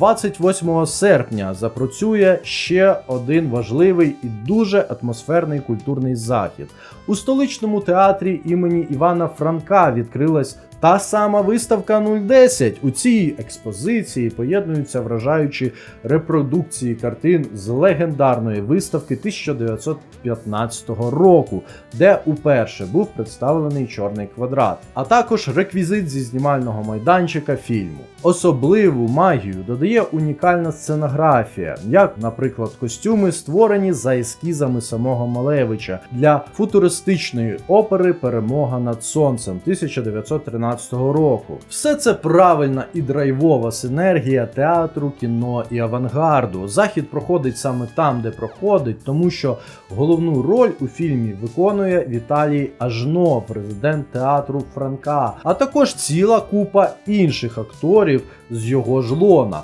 28 серпня запрацює ще один важливий і дуже атмосферний культурний захід. У столичному театрі імені Івана Франка відкрилась та сама виставка 010. У цій експозиції поєднуються вражаючі репродукції картин з легендарної виставки 1915 року, де уперше був представлений чорний квадрат, а також реквізит зі знімального майданчика фільму. Особливу магію додає унікальна сценографія, як, наприклад, костюми, створені за ескізами самого Малевича для футуристичної опери Перемога над сонцем 1913 року. Все це правильна і драйвова синергія театру, кіно і авангарду. Захід проходить саме там, де проходить, тому що головну роль у фільмі виконує Віталій Ажно, президент театру Франка, а також ціла купа інших акторів з його ж лона.